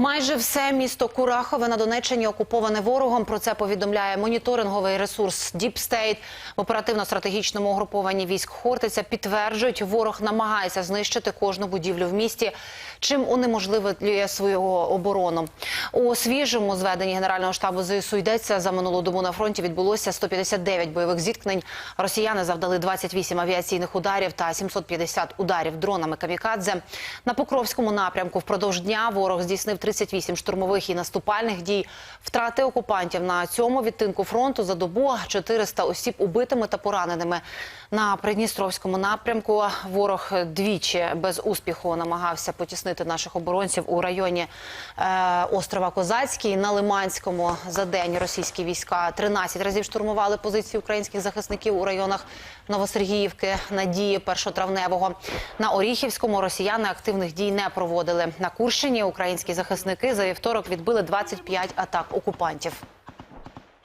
Майже все місто Курахове на Донеччині окуповане ворогом. Про це повідомляє моніторинговий ресурс State. В оперативно-стратегічному угрупованні військ Хортиця підтверджують, ворог намагається знищити кожну будівлю в місті, чим унеможливлює свою оборону. У свіжому зведенні Генерального штабу ЗСУ йдеться за минулу добу на фронті відбулося 159 бойових зіткнень. Росіяни завдали 28 авіаційних ударів та 750 ударів дронами камікадзе. На Покровському напрямку впродовж дня ворог здійснив 38 штурмових і наступальних дій. Втрати окупантів на цьому відтинку фронту за добу 400 осіб убитими та пораненими. На Придністровському напрямку ворог двічі без успіху намагався потіснити наших оборонців у районі е, острова Козацький. На Лиманському за день російські війська 13 разів штурмували позиції українських захисників у районах Новосергіївки, Надії, Першотравневого. На Оріхівському росіяни активних дій не проводили. На Курщині українські захисники за вівторок відбили 25 атак окупантів.